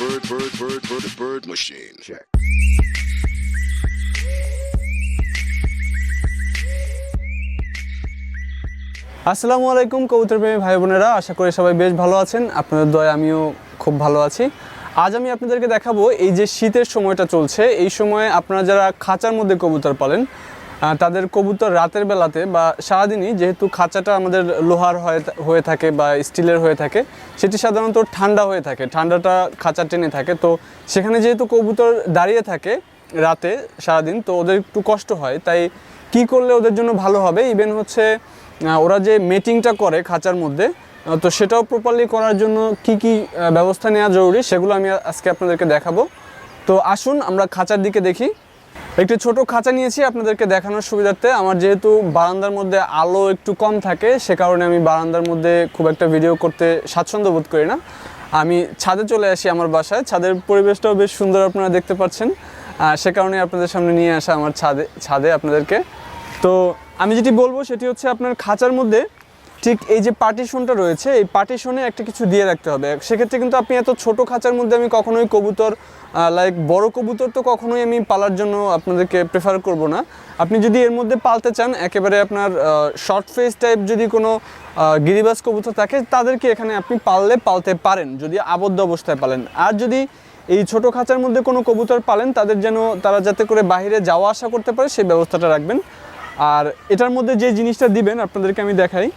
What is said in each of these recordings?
bird, bird, bird, bird, bird machine. Check. আসসালামু আলাইকুম কবুতর প্রেমী ভাই বোনেরা আশা করি সবাই বেশ ভালো আছেন আপনাদের দয় আমিও খুব ভালো আছি আজ আমি আপনাদেরকে দেখাবো এই যে শীতের সময়টা চলছে এই সময়ে আপনারা যারা খাঁচার মধ্যে কবুতর পালেন তাদের কবুতর রাতের বেলাতে বা সারাদিনই যেহেতু খাঁচাটা আমাদের লোহার হয়ে থাকে বা স্টিলের হয়ে থাকে, সেটি সাধারণত ঠান্ডা হয়ে থাকে, ঠান্ডাটা খাঁচা টেনে থাকে। তো সেখানে যেহেতু কবুতর দাঁড়িয়ে থাকে রাতে সারাদিন, তো ওদের একটু কষ্ট হয়। তাই কি করলে ওদের জন্য ভালো হবে? ইভেন হচ্ছে ওরা যে মেটিংটা করে খাঁচার মধ্যে তো সেটাও প্রপারলি করার জন্য কি কি ব্যবস্থা নেওয়া জরুরি, সেগুলো আমি আজকে আপনাদেরকে দেখাবো। তো আসুন, আমরা খাঁচার দিকে দেখি। একটি ছোট খাঁচা নিয়েছি আপনাদেরকে দেখানোর সুবিধার্থে। আমার যেহেতু বারান্দার মধ্যে আলো একটু কম থাকে, সে কারণে আমি বারান্দার মধ্যে খুব একটা ভিডিও করতে স্বাচ্ছন্দ্য বোধ করি না। আমি ছাদে চলে আসি আমার বাসায়। ছাদের পরিবেশটাও বেশ সুন্দর আপনারা দেখতে পাচ্ছেন। সে কারণে আপনাদের সামনে নিয়ে আসা আমার ছাদে ছাদে আপনাদেরকে। তো আমি যেটি বলব সেটি হচ্ছে আপনার খাঁচার মধ্যে ঠিক এই যে পার্টিশনটা রয়েছে, এই পার্টিশনে একটা কিছু দিয়ে রাখতে হবে। সেক্ষেত্রে কিন্তু আপনি এত ছোট খাঁচার মধ্যে আমি কখনোই কবুতর লাইক বড় কবুতর তো কখনোই আমি পালার জন্য আপনাদেরকে প্রেফার করব না। আপনি যদি এর মধ্যে পালতে চান, একেবারে আপনার শর্ট ফেস টাইপ যদি কোনো গিরিবাস কবুতর থাকে, তাদেরকে এখানে আপনি পাললে পালতে পারেন, যদি আবদ্ধ অবস্থায় পালেন। আর যদি এই ছোট খাঁচার মধ্যে কোনো কবুতর পালেন, তাদের যেন তারা যাতে করে বাইরে যাওয়া আসা করতে পারে, সেই ব্যবস্থাটা রাখবেন। আর এটার মধ্যে যে জিনিসটা দিবেন, আপনাদেরকে আমি দেখাই।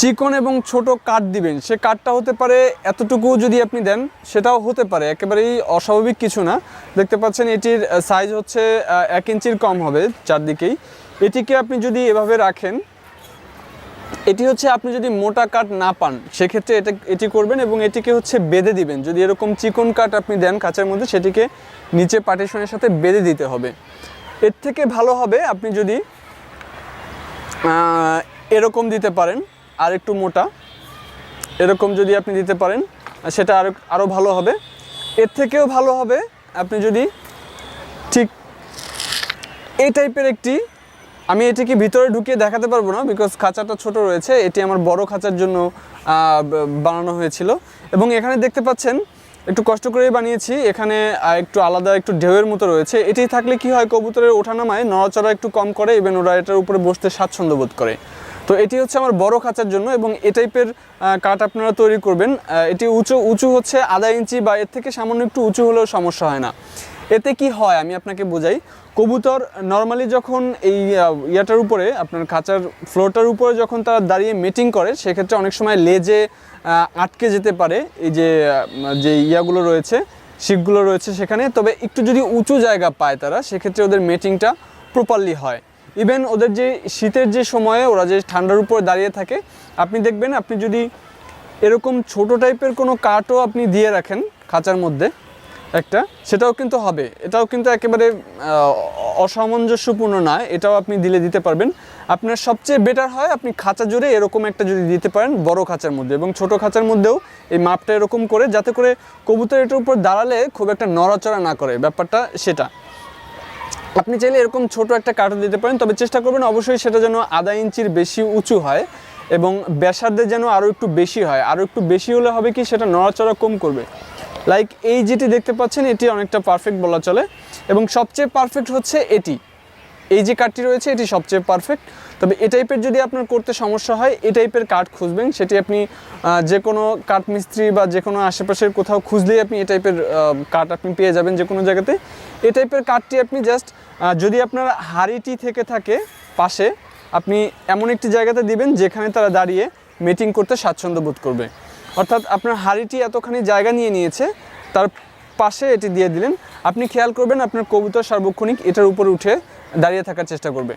চিকন এবং ছোট কাঠ দিবেন। সে কাঠটা হতে পারে, এতটুকু যদি আপনি দেন, সেটাও হতে পারে। একেবারেই অস্বাভাবিক কিছু না। দেখতে পাচ্ছেন এটির সাইজ হচ্ছে এক ইঞ্চির কম হবে চারদিকেই। এটিকে আপনি যদি এভাবে রাখেন, এটি হচ্ছে আপনি যদি মোটা কাঠ না পান, সেক্ষেত্রে এটা, এটি করবেন এবং এটিকে হচ্ছে বেঁধে দিবেন। যদি এরকম চিকন কাঠ আপনি দেন কাঁচের মধ্যে, সেটিকে নিচে পার্টিশনের সাথে বেঁধে দিতে হবে। এর থেকে ভালো হবে আপনি যদি এরকম দিতে পারেন। আর একটু মোটা। এরকম যদি আপনি দিতে পারেন, সেটা আরও আরও ভালো হবে। এর থেকেও ভালো হবে, আপনি যদি ঠিক এই টাইপের একটি, আমি এটিকে ভিতরে ঢুকিয়ে দেখাতে পারব না বিকজ খাঁচাটা ছোট রয়েছে, এটি আমার বড় খাঁচার জন্য বানানো হয়েছিল। এবং এখানে দেখতে পাচ্ছেন, একটু কষ্ট করেই বানিয়েছি, এখানে একটু আলাদা একটু ঢেউয়ের মতো রয়েছে। এটি থাকলে কি হয়, কবুতরের ওঠানামায় নড়াচড়া একটু কম করে ইভেন ওরা এটার উপরে বসতে স্বাচ্ছন্দ্য বোধ করে। তো এটি হচ্ছে আমার বড় খাঁচার জন্য এবং এ টাইপের কাঠ আপনারা তৈরি করবেন। এটি উঁচু উঁচু হচ্ছে আধা ইঞ্চি বা এর থেকে সামান্য একটু উঁচু হলেও সমস্যা হয় না। এতে কি হয় আমি আপনাকে বোঝাই। কবুতর নর্মালি যখন এই ইয়াটার উপরে, আপনার খাঁচার ফ্লোরটার উপরে যখন তারা দাঁড়িয়ে মিটিং করে, সেক্ষেত্রে অনেক সময় লেজে আটকে যেতে পারে। এই যে যে ইয়াগুলো রয়েছে, শিকগুলো রয়েছে সেখানে। তবে একটু যদি উঁচু জায়গা পায় তারা, সেক্ষেত্রে ওদের মেটিংটা প্রপারলি হয়। ইভেন ওদের যে শীতের যে সময়ে ওরা যে ঠান্ডার উপর দাঁড়িয়ে থাকে, আপনি দেখবেন আপনি যদি এরকম ছোট টাইপের কোনো কাঠও আপনি দিয়ে রাখেন খাঁচার মধ্যে একটা, সেটাও কিন্তু হবে। এটাও কিন্তু একেবারে অসামঞ্জস্যপূর্ণ নয় এটাও আপনি দিলে দিতে পারবেন। আপনার সবচেয়ে বেটার হয় আপনি খাঁচা জুড়ে এরকম একটা যদি দিতে পারেন বড় খাঁচার মধ্যে এবং ছোট খাঁচার মধ্যেও এই মাপটা এরকম করে, যাতে করে কবুতর এটার উপর দাঁড়ালে খুব একটা নড়াচড়া না করে। ব্যাপারটা সেটা। আপনি চাইলে এরকম ছোট একটা কাঠও দিতে পারেন, তবে চেষ্টা করবেন অবশ্যই সেটা যেন আধা ইঞ্চির বেশি উঁচু হয় এবং ব্যাসার্ধে যেন আরও একটু বেশি হয়। আরও একটু বেশি হলে হবে কি সেটা নড়াচড়া কম করবে। লাইক এই যেটি দেখতে পাচ্ছেন, এটি অনেকটা পারফেক্ট বলা চলে এবং সবচেয়ে পারফেক্ট হচ্ছে এটি। এই যে কাঠটি রয়েছে, এটি সবচেয়ে পারফেক্ট তবে এ টাইপের যদি আপনার করতে সমস্যা হয়, এ টাইপের কাঠ খুঁজবেন। সেটি আপনি যে কোনো কাঠ মিস্ত্রি বা যে কোনো আশেপাশের কোথাও খুঁজলেই আপনি এ টাইপের কাঠ আপনি পেয়ে যাবেন যে কোনো জায়গাতে। এ টাইপের কাঠটি আপনি জাস্ট যদি আপনার হাড়িটি থেকে থাকে পাশে, আপনি এমন একটি জায়গাতে দিবেন যেখানে তারা দাঁড়িয়ে মিটিং করতে স্বাচ্ছন্দ্য বোধ করবে। অর্থাৎ আপনার হাড়িটি এতখানি জায়গা নিয়ে নিয়েছে, তার পাশে এটি দিয়ে দিলেন। আপনি খেয়াল করবেন আপনার কবুতর সার্বক্ষণিক এটার উপরে উঠে দাঁড়িয়ে থাকার চেষ্টা করবে।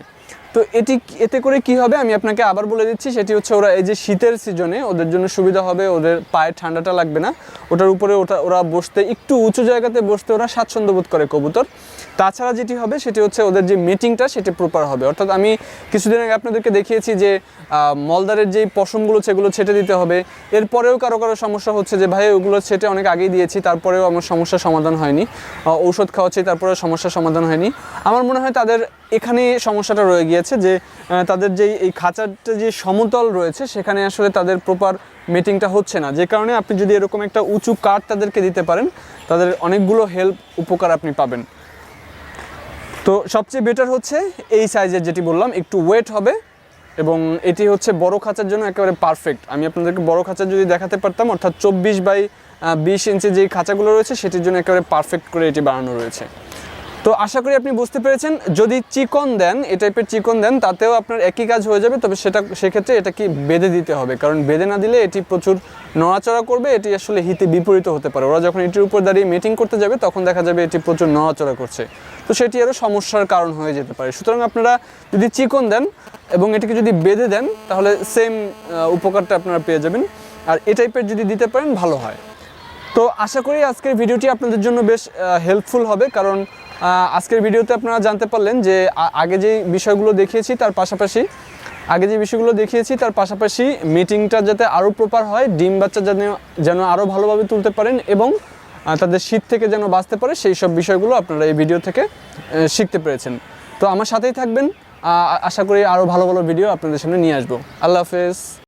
তো এটি এতে করে কি হবে? আমি আপনাকে আবার বলে দিচ্ছি, সেটি হচ্ছে ওরা এই যে শীতের সিজনে ওদের জন্য সুবিধা হবে, ওদের পায়ে ঠান্ডাটা লাগবে না। ওটার উপরে ওটা ওরা বসতে, একটু উঁচু জায়গাতে বসতে ওরা স্বাচ্ছন্দ্য বোধ করে কবুতর। তাছাড়া যেটি হবে, সেটি হচ্ছে ওদের যে মিটিংটা সেটি প্রপার হবে। অর্থাৎ আমি কিছুদিন আগে আপনাদেরকে দেখিয়েছি যে মলদারের যেই পশমগুলো, সেগুলো ছেটে দিতে হবে। এরপরেও কারও কারও সমস্যা হচ্ছে যে, ভাই, ওগুলো ছেটে অনেক আগেই দিয়েছি, তারপরেও আমার সমস্যার সমাধান হয়নি। ঔষধ খাওয়াচ্ছি, তারপরেও সমস্যার সমাধান হয়নি। আমার মনে হয় তাদের এখানে সমস্যাটা রয়ে গিয়েছে। গেছে যে তাদের যেই, এই খাঁচাটা যে সমতল রয়েছে, সেখানে আসলে তাদের প্রপার মিটিংটা হচ্ছে না। যে কারণে আপনি যদি এরকম একটা উঁচু কাঠ তাদেরকে দিতে পারেন, তাদের অনেকগুলো হেল্প উপকার আপনি পাবেন। তো সবচেয়ে বেটার হচ্ছে এই সাইজের যেটি বললাম, একটু ওয়েট হবে এবং এটি হচ্ছে বড় খাঁচার জন্য একেবারে পারফেক্ট আমি আপনাদেরকে বড় খাঁচা যদি দেখাতে পারতাম, অর্থাৎ চব্বিশ বাই বিশ ইঞ্চি যেই খাঁচাগুলো রয়েছে, সেটির জন্য একেবারে পারফেক্ট করে এটি বানানো রয়েছে। তো আশা করি আপনি বুঝতে পেরেছেন। যদি চিকন দেন এ টাইপের চিকন দেন, তাতেও আপনার একই কাজ হয়ে যাবে, তবে সেটা, সেক্ষেত্রে এটা কি বেঁধে দিতে হবে? কারণ বেঁধে না দিলে এটি প্রচুর নড়াচড়া করবে, এটি আসলে হিতে বিপরীত হতে পারে। ওরা যখন এটির উপর দাঁড়িয়ে মিটিং করতে যাবে, তখন দেখা যাবে এটি প্রচুর নড়াচড়া করছে। তো সেটি আরও সমস্যার কারণ হয়ে যেতে পারে। সুতরাং আপনারা যদি চিকন দেন এবং এটিকে যদি বেঁধে দেন, তাহলে সেম উপকারটা আপনারা পেয়ে যাবেন। আর এ টাইপের যদি দিতে পারেন, ভালো হয়। তো আশা করি আজকের ভিডিওটি আপনাদের জন্য বেশ হেল্পফুল হবে। কারণ আজকের ভিডিওতে আপনারা জানতে পারলেন যে আগে যে বিষয়গুলো দেখিয়েছি, তার পাশাপাশি, আগে যে বিষয়গুলো দেখিয়েছি, তার পাশাপাশি মিটিংটা যাতে আরও প্রপার হয়, ডিম বাচ্চা যেন যেন আরও ভালোভাবে তুলতে পারেন এবং তাদের শীত থেকে যেন বাঁচতে পারে, সেই সব বিষয়গুলো আপনারা এই ভিডিও থেকে শিখতে পেরেছেন। তো আমার সাথেই থাকবেন আশা করি আরও ভালো ভালো ভিডিও আপনাদের সামনে নিয়ে আসব। আল্লাহ হাফেজ।